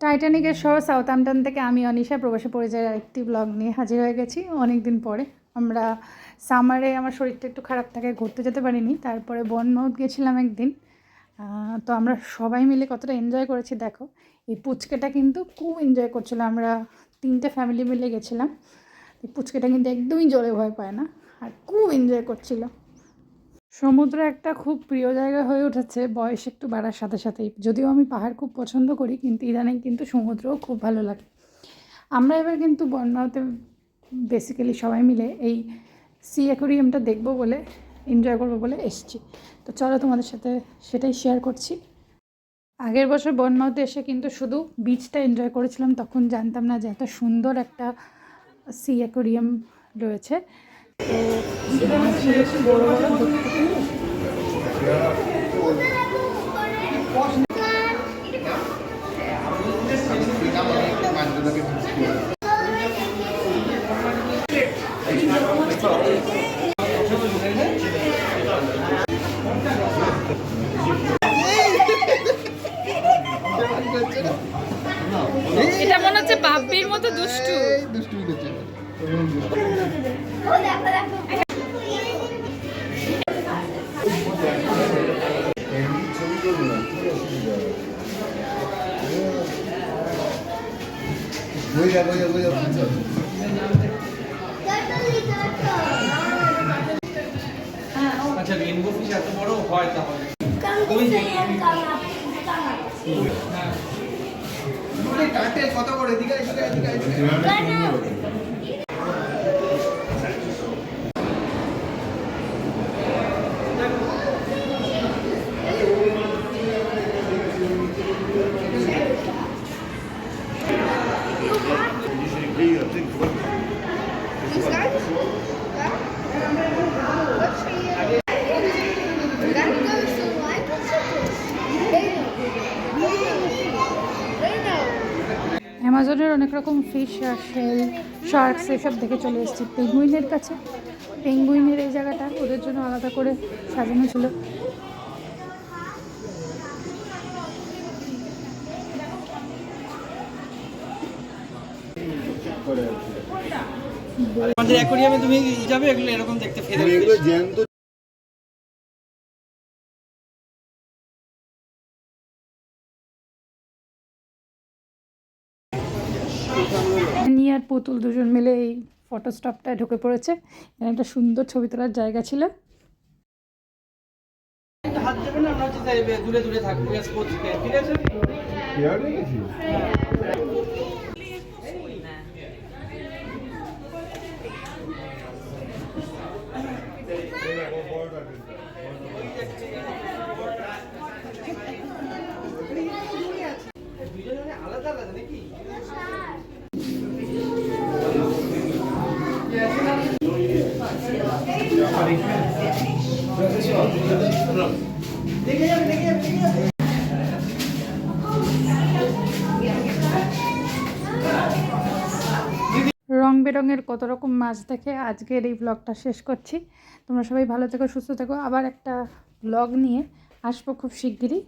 টাইটানিকের শহর সাউথহ্যাম্পটন থেকে আমি অনিশা প্রবাসী পরিচয়ের আরেকটি ব্লগ নিয়ে হাজির হয়ে গেছি। অনেক দিন পরে আমরা সামারে আমার শরীরটা একটু খারাপ থাকে ঘুরতে যেতে পারিনি। তারপরে বনমাউথ গেছিলাম একদিন। তো আমরা সবাই মিলে কতটা এনজয় করেছি দেখো। এই পুচকেটা কিন্তু খুব এনজয় করছিল। আমরা তিনটে ফ্যামিলি মিলে গেছিলাম। এই পুচকেটা কিন্তু একদমই জলে ভয় পায় না। আর খুব এনজয় করছিল। সমুদ্র একটা খুব প্রিয় জায়গা হয়ে উঠেছে, বয়স একটু বাড়ার সাথে সাথেই। যদিও আমি পাহাড় খুব পছন্দ করি, কিন্তু ইদানিং কিন্তু সমুদ্রও খুব ভালো লাগে। আমরা এবার কিন্তু বনগাঁওতে বেসিক্যালি সবাই মিলে এই সি অ্যাকোরিয়ামটা দেখব বলে এনজয় করব বলে এসছি। তো চলো তোমাদের সাথে সেটাই শেয়ার করছি। আগের বছর বনমাউতে এসে কিন্তু শুধু বিচটা এনজয় করেছিলাম, তখন জানতাম না যে এত সুন্দর একটা সি অ্যাকোরিয়াম রয়েছে। এটা মনে হচ্ছে বাপ্পির মতো দুষ্টু। বইটা আচ্ছা রেনবো ফিশ এত বড় হয় তাহলে। কাটে কত বড়? এদিকে এদিকে এদিকে অ্যামাজনের অনেক রকম ফিশ শেল শার্কস এসব দেখে চলে এসেছি। পেঙ্গুইনের কাছে। পেঙ্গুইনের এই জায়গাটা, ওদের জন্য আলাদা করে সাজানো ছিল। আমাদের অ্যাকোরিয়ামে তুমি যাবে এগুলো এরকম দেখতে ফেলে এগুলো জ্যান্ত নি আর পুতুল দুজন মিলে এই ফটো স্টপটায় ঢুকে পড়েছে। এখানে একটা সুন্দর ছবি তোলার জায়গা ছিল। হাত আমরা হচ্ছে দূরে দূরে থাকব ঠিক আছে? আলাদা আলাদা নাকি দেখে যাবে দেখে যাবে দেখে যাবে। বেরঙের কত রকম মাছ দেখে আজকের এই ব্লগটা শেষ করছি। তোমরা সবাই ভালো থেকো, সুস্থ থেকো। আবার একটা ব্লগ নিয়ে আসব খুব শিগগিরই।